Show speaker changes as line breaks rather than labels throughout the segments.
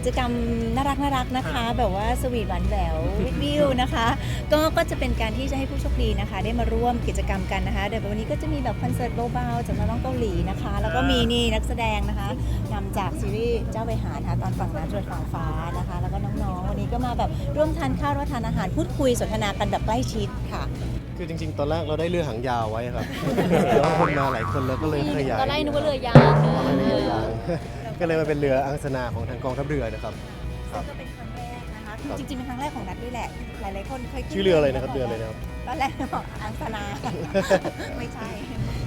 ดค่ะ
ก็กิจกรรมน่ารักน่ารักนะคะ แบบว่าสวีทหวานแหวววิววิวนะคะ ก็ก็จะเป็นการที่จะให้ผู้โชคดีนะคะ ได้มาร่วมกิจกรรมกันนะคะเดี๋ยววันนี้ก็จะมีแบบคอนเสิร์ตเบาๆจากน้องๆเกาหลีนะคะ แล้วก็มีนี่นักแสดงนะคะนำจากซีรีส์เจ้าไปหานะคะตอนฝั่งน้ำจรดฝั่งฟ้านะคะ แล้วก็น้องๆวันนี้ก็มาแบบร่วมทานข้าวร่วมทานอาหารพูดคุยสนทนากันแบบใกล้ชิดค่ะ
คือจริงๆ ตอนแรกเราได้เรือหางยาวไว้ครับแล้วคนมาหลายคนแล้วก็เลยขยาย
ตอนแรกนึกว่าเรือยาง
เรือยาง ก็เลยมาเป็นเรืออังสนาของทางกองทัพเรือนะครับครับ
ก็เป็น จริงๆเป็นครั้งแรกของนัดด้วยแหละ หลายๆคนเคยขึ้น
ชื่อเรืออะไรนะครับเรืออะไรนะครับ
ตอนแรกบอกอังสนา ไม่ใช่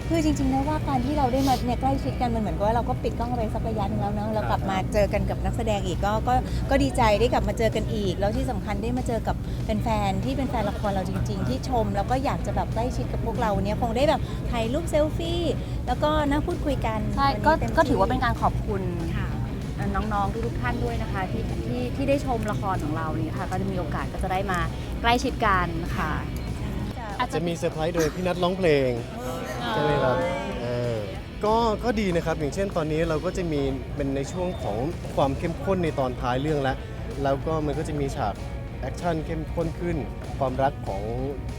คือจริงๆนะว่าการที่เราได้มาเนี่ยใกล้ชิดกันมันเหมือนกับว่าเราก็ปิดกล้องไปสักระยะหนึงแล้วเนอะเรากลับมาเจอกันกับนักแสดงอีกก็ก็ก็ดีใจได้กลับมาเจอกันอีก แล้วที่สำคัญได้มาเจอกับแฟนๆที่เป็นแฟนละครเราจริง ๆ ที่ชม แล้วก็อยากจะแบบใกล้ชิดกับพวกเราเนี่ยคงได้แบบถ่ายรูปเซลฟี่ แล้วก็นั่งพูดคุยกัน
ใช่ก็
วันนี้เต็ม
ก็
ที่
ถือว่าเป็นการขอบคุณ
ค่ะ
น้องๆทุกๆท่านด้วยนะคะที่ที่ที่ได้ชมละครของเรานี่ค่ะก็จะมีโอกาสก็จะได้มาใกล้ชิดกันค่ะอาจจะ
จะมีเซอร์ไพรส์โดยพี่นัทร้องเพลง ใช่ไหมครับเออก็ก็ดีนะครับ อย่างเช่นตอนนี้เราก็จะมีเป็นในช่วงของความเข้มข้นในตอนท้ายเรื่องแล้ว แล้วก็มันก็จะมีฉากแอคชั่นเข้มข้นขึ้น ความรักของ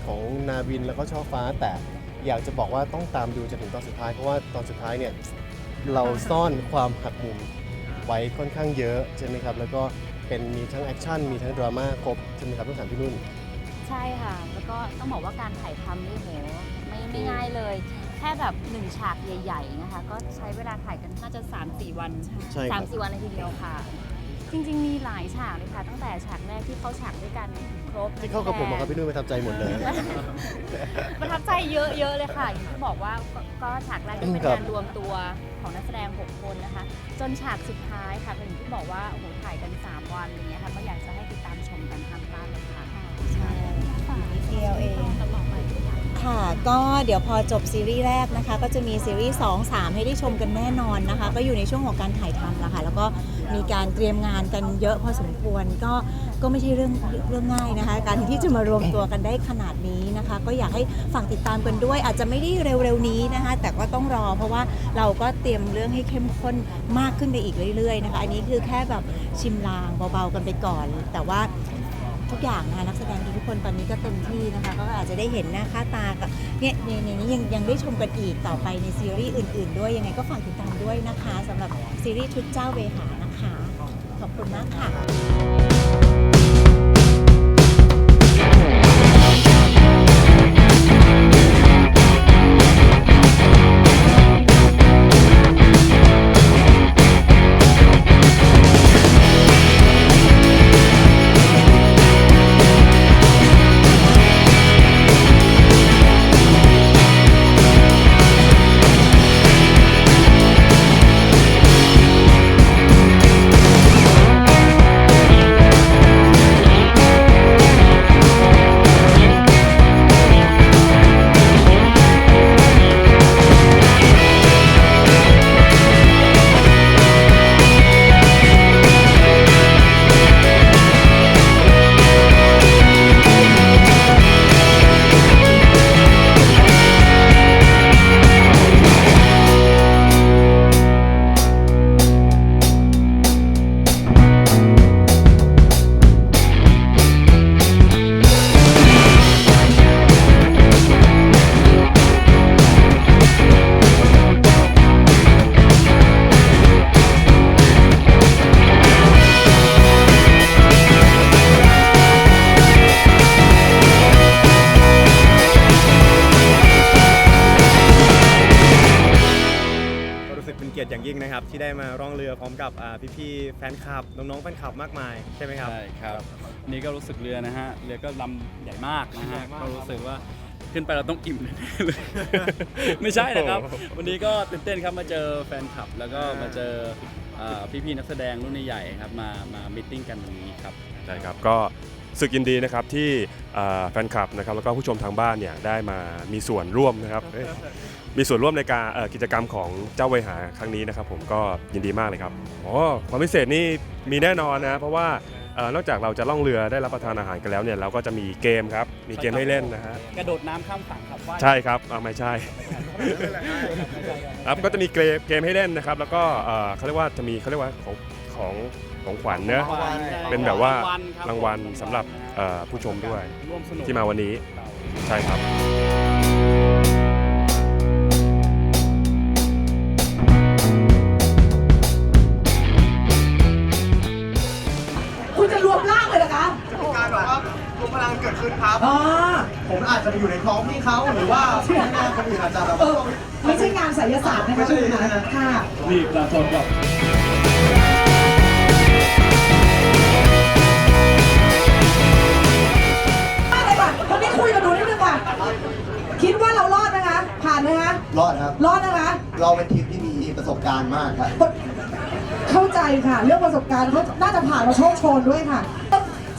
ของนาวินแล้วก็ช่อฟ้า แต่อยากจะบอกว่าต้องตามดูจนถึงตอนสุดท้าย เพราะว่าตอนสุดท้ายเนี่ย เราซ่อนความหักมุม ไว้ค่อนข้างเยอะใช่ไหมครับ แล้วก็เป็นมีทั้งแอคชั่นมีทั้งดราม่าครบใช่ไหมครับต้องถามพี่นุ่น
ใช่ค่ะ แล้วก็ต้องบอกว่าการถ่ายทำนี่โหไม่ไม่ง่ายเลย แค่แบบหนึ่งฉากใหญ่ ๆ นะคะ ก็ใช้เวลาถ่ายกันน่าจะ 3-4 วัน
ใช่ครับ
สามสี่วันเลยทีเดียวค่ะ จริงๆ มีหลายฉากเลยค่ะ ตั้งแต่ฉากแรกที่เข้าฉากด้วยกันครบ
ที่เข้ากับผมอะครับพี่นุ่นประทับใจหมดเลย
ประทับใจเยอะๆเลยค่ะอย่างที่บอกว่าก็ก็ฉากแรกก็เป็น
ครับ
การรวมตัวของนักแสดง 6 คนนะคะ จนฉากสุดท้ายค่ะเป็นอย่างที่บอกว่าโอ้โหถ่ายกัน 3 วันอย่างเงี้ยค่ะก็อยาก ค่ะ
ก็เดี๋ยวพอจบซีรีส์แรกนะคะ ก็จะมีซีรีส์2 3 ให้ได้ชมกันแน่นอนนะคะ ก็อยู่ในช่วงของการถ่ายทำแล้วค่ะ แล้วก็มีการเตรียมงานกันเยอะพอสมควร ก็ก็ไม่ใช่เรื่องเรื่องง่ายนะคะ การที่จะมารวมตัวกันได้ขนาดนี้นะคะ ก็อยากให้ฝากติดตามกันด้วย อาจจะไม่ได้เร็วๆนี้นะคะ แต่ก็ต้องรอเพราะว่าเราก็เตรียมเรื่องให้เข้มข้นมากขึ้นไปอีกเรื่อยๆนะคะ อันนี้คือแค่แบบชิมลางเบาๆกันไปก่อน แต่ว่า ทุกอย่างนะคะนักแสดงทุกคนตอนนี้ก็เต็มที่นะคะก็อาจจะได้เห็นหน้าค่าตากับเนี่ยในในนี้ยังยังได้ชมกันอีกต่อไปในซีรีส์อื่น ๆ ด้วยยังไงก็ฝากติดตามด้วยนะคะสำหรับซีรีส์ชุดเจ้าเวหานะคะ ขอบคุณมากค่ะ
เป็นเกียรติอย่างยิ่งนะครับ ที่ได้มาร่องเรือพร้อมกับอ่าพี่ๆแฟนคลับน้องๆแฟนคลับมากมายใช่ไหมครับ
ใช่ครับวันนี่ก็รู้สึกเรือนะฮะ เรือก็ลำใหญ่มากนะฮะ
ใหญ่มาก
ก็รู้สึกว่าขึ้นไปเราต้องอิ่มแน่ๆเลย ไม่ใช่นะครับ วันนี้ก็ตื่นเต้นครับมาเจอแฟนคลับ แล้วก็มาเจออ่าพี่ๆนักแสดงรุ่นใหญ่ๆครับ มา มามิทติ้งกันวันนี้ครับ
ใช่ครับ ก็รู้ สึกยินดีนะครับที่เอ่อแฟนคลับนะครับแล้วก็ผู้ชมทางบ้านเนี่ยได้มามีส่วนร่วมนะครับเอ้ยมีส่วนร่วมในการเอ่อกิจกรรมของเจ้าเวหาครั้งนี้นะครับ ผมก็ยินดีมากเลยครับอ๋อความพิเศษนี่มีแน่นอนนะเพราะว่าเอ่อนอกจากเราจะล่องเรือได้รับประทานอาหารกันแล้วเนี่ยเราก็จะมีเกมครับมีเกมให้เล่นนะฮะ
กระโดดน้ำข้ามฝั่งครับว่าย
ใช่ครับอ่าไม่ใช่ ครับก็จะมีเกมเกมให้เล่นนะครับ แล้วก็เอ่อเขาเรียกว่าจะมีเขาเรียกว่าของของ ของขวัญเนอะเป็นแบบว่ารางวัลสำหรับเอ่อผู้ชมด้วย
ร่วมสนุก
ที่มาวันนี้ใช่ครับ
คุณจะรวมร่างเลยเหรอคะ
การแบบว่ารวมพลังเกิดขึ้นครับ
อ๋อ
ผมอาจจะไปอยู่ในท้องพี่เขาหรือว่าพี่หน้าคนอื่นอาจจะแบบ
เออไม่ใช่งานไสยศาสตร์นะคะ
ไม่ใช่
คุณคะ
นะ
ค่ะ
นี่ประชาชนกับ
รอดครั
บ
รอดนะคะ
เราเป็นทีมที่มีประสบการณ์มากครับ
เข้าใจค่ะ เรื่องประสบการณ์เขาน่าจะผ่านมาโชคโชนด้วยค่ะ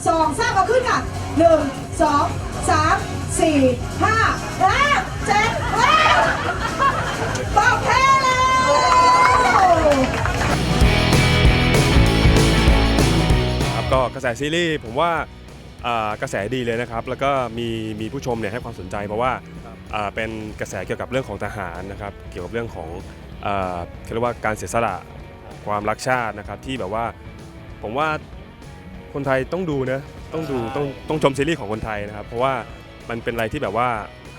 สองสามเอาขึ้นค่ะหนึ่งสองสามสี่ห้าห้าเจ็ดแปดบอกแพ้แล้ว
ครับก็กระแสซีรีส์ผมว่าอ่ากระแสดีเลยนะครับ แล้วก็มีมีผู้ชมเนี่ยให้ความสนใจเพราะว่าอ่า เป็นกระแสเกี่ยวกับเรื่องของทหารนะครับ เกี่ยวกับเรื่องของอ่าเขาเรียกว่าการเสียสละความรักชาตินะครับที่แบบว่าผมว่าคนไทยต้องดูนะต้องดูต้องต้องชมซีรีส์ของคนไทยนะครับ เพราะว่ามันเป็นอะไรที่แบบว่า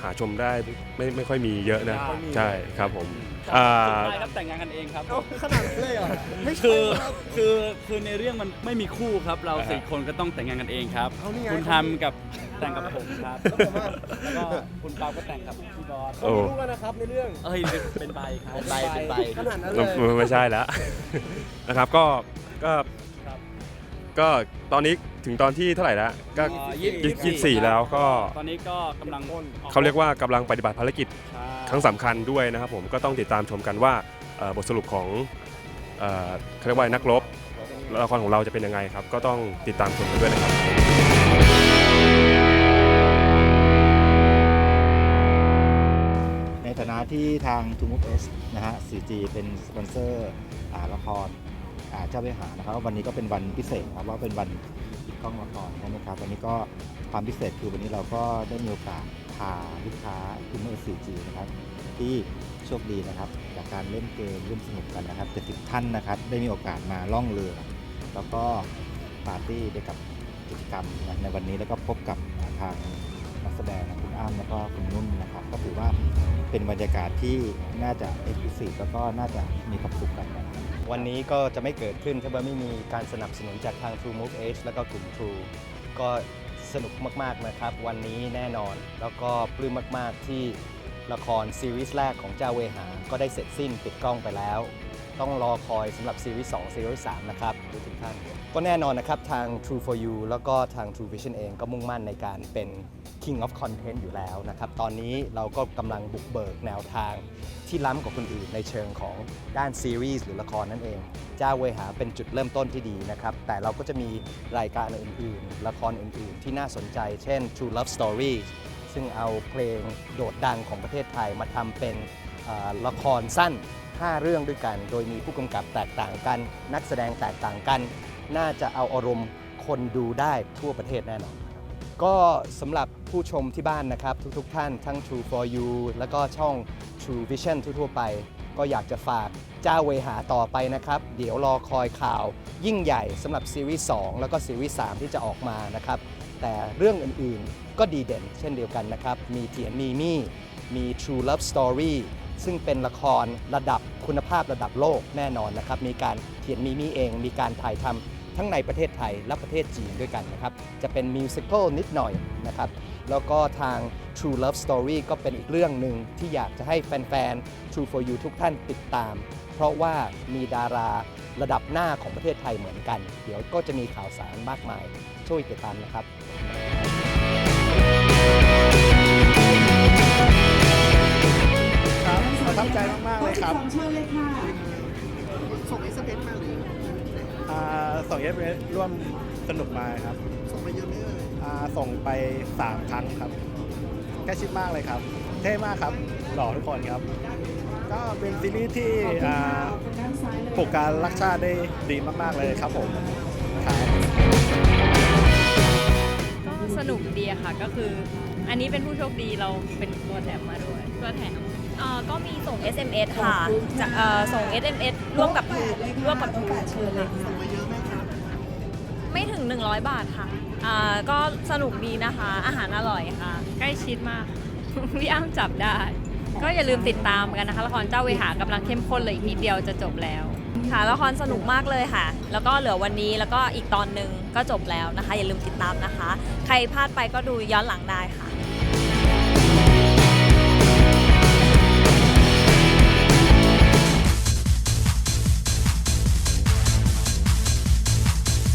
หาชมได้ไม่ไม่ค่อยมีเยอะนะใช่ครับผมอ่า
สุดท้ายครับแต่งงานกันเองครับ
ขนาดนั้นเลยเหรอไม่ใช่
คือ
ครับ
คือคือในเรื่องมันไม่มีคู่ครับ เรา
อ่าฮะ
สี่คนก็ต้องแต่งงานกันเองครับ
เอานี่ไง
คุณทำกับ แต่งกับผมครับ
แล้วผมอะ
แล้วก็คุณเปาก็แต่งกับพี่บอส
โอ้
รู้แล้วนะครับในเรื่อง
เอ้ยเป็นใบครับเป็นใบเป็นใบ
ขนาดนั้น
ไม่
เลย
ไม่ใช่แล้ว นะครับก็ก็
ครับ
ก็ตอนนี้ถึงตอนที่เท่าไหร่แล้วก็
เอ่อยี่
ยี่ยี่สิบสี่แล้วก็
ตอนนี้ก็กำลัง
เขาเรียกว่ากำลังปฏิบัติภารกิจ
ใช่
ครั้งสำคัญด้วยนะครับผมก็ต้องติดตามชมกันว่าเอ่อบทสรุปของเอ่อเขาเรียกว่านักรบละครของเราจะเป็นยังไงครับ ก็ต้องติดตามชมกันด้วยนะครับ
ที่ทาง t o m o v e S นะฮะ 4G เป็นสปอนเซอร์าละครเจ้าวิหานะครับวันนี้ก็เป็นวันพิเศษครับว่าเป็นวันปิดกล้องละครใช่ไหมครับวันนี้ก็ความพิเศษคือวันนี้เราก็ได้มีโอกาสพาลูกค้า t o m o v e S 4G นะครับที่โชคดีนะครับจากการเล่นเกมร่วมสนุกกันนะครับ 70 ท่านนะครับได้มีโอกาสมาล่องเรือ แล้วก็ปาร์ตี้ไปกับกิจกรรมนะในวันนี้แล้วก็พบกับทาง นักแสดงคุณอ้ำแล้วก็คุณนุ่นนะครับก็ถือว่าเป็นบรรยากาศที่น่าจะเอ็กลุศิแล้วก็น่าจะมีความสุขกันนะครับ
วันนี้ก็จะไม่เกิดขึ้นถ้าว่าไม่มีการสนับสนุนจากทาง True Move Age แล้วก็กลุ่ม True ก็สนุกมาก ๆ นะครับ วันนี้แน่นอน แล้วก็ปลื้มมาก ๆ ที่ละครซีรีส์แรกของเจ้าเวหา ก็ได้เสร็จสิ้นปิดกล้องไปแล้ว ต้องรอคอยสำหรับซีรีส์2ซีรีส์3นะครับทุกท่าน ก็แน่นอนนะครับ ทาง True for You แล้วก็ทาง True Vision เองก็มุ่งมั่นในการเป็น King of Content อยู่แล้วนะครับ ตอนนี้เราก็กำลังบุกเบิกแนวทางที่ล้ำกว่าคนอื่นในเชิงของด้านซีรีส์หรือละครนั่นเองเจ้าเวหาเป็นจุดเริ่มต้นที่ดีนะครับ แต่เราก็จะมีรายการอื่นๆ ละครอื่นๆ ที่น่าสนใจ เช่น True Love Story ซึ่งเอาเพลงโดดดังของประเทศไทยมาทำเป็น ละครสั้น 5 เรื่องด้วยกัน โดยมีผู้กำกับแตกต่างกัน นักแสดงแตกต่างกัน น่าจะเอาอารมณ์คนดูได้ทั่วประเทศแน่นอน ก็สำหรับผู้ชมที่บ้านนะครับ ทุกๆท่านทั้ง True for You แล้วก็ช่อง True Vision ทั่วๆไป ก็อยากจะฝากเจ้าเวหาต่อไปนะครับ เดี๋ยวรอคอยข่าว ยิ่งใหญ่สำหรับซีรีส์ 2 แล้วก็ซีรีส์ 3 ที่จะออกมานะครับ แต่เรื่องอื่นๆก็ดีเด่นเช่นเดียวกันนะครับ มีเทียนมีมี่มี True Love Story ซึ่งเป็นละครระดับคุณภาพระดับโลกแน่นอนนะครับ มีการเขียนมีมีเอง มีการถ่ายทำทั้งในประเทศไทยและประเทศจีนด้วยกันนะครับ จะเป็นมิวสิควลนิดหน่อยนะครับ แล้วก็ทาง True Love Story ก็เป็นอีกเรื่องหนึ่งที่อยากจะให้แฟนๆ True for You ทุกท่านติดตาม เพราะว่ามีดาราระดับหน้าของประเทศไทยเหมือนกัน เดี๋ยวก็จะมีข่าวสารมากมาย ช่วยติดตามนะครับ
ทับใจมากๆเลยครับ
ของเชิญเลยค่ะ
ส่งเอสเมาหรือ
อ่าส่งเอฟเอร่วมสนุกมาครับ
ส่งไปเยอะไหมเอ่ย
อ่าส่งไป3ครั้งครับแค่ชิดมากเลยครับ เท่มากครับหล่อทุกคนครับ ก็เป็นซีรีส์ที่อ่าปลุกการรักชาติได้ดีมากๆเลยครับผมครับ
นุกดีอะค่ะก็คือ อันนี้เป็นผู้โชคดีเราเป็นตัวแถมมาด้วยตัวแถม เอ่อก็มีส่ง SMS ค่ะจะเอ่อส่ง SMS ร่วมกับทูร่วมกับทู
เชิญเลยค่ะ
ไม่ถึง 100 บาทค่ะอ่าก็สนุกดีนะคะ อาหารอร่อยค่ะ ใกล้ชิดมาก พี่อ้ำจับได้ ก็อย่าลืมติดตามกันนะคะ ละครเจ้าเวหากำลังเข้มข้นเลยอีกนิดเดียวจะจบแล้ว ค่ะละครสนุกมากเลยค่ะ แล้วก็เหลือวันนี้แล้วก็อีกตอนหนึ่งก็จบแล้วนะคะ อย่าลืมติดตามนะคะ ใครพลาดไปก็ดูย้อนหลังได้ค่ะ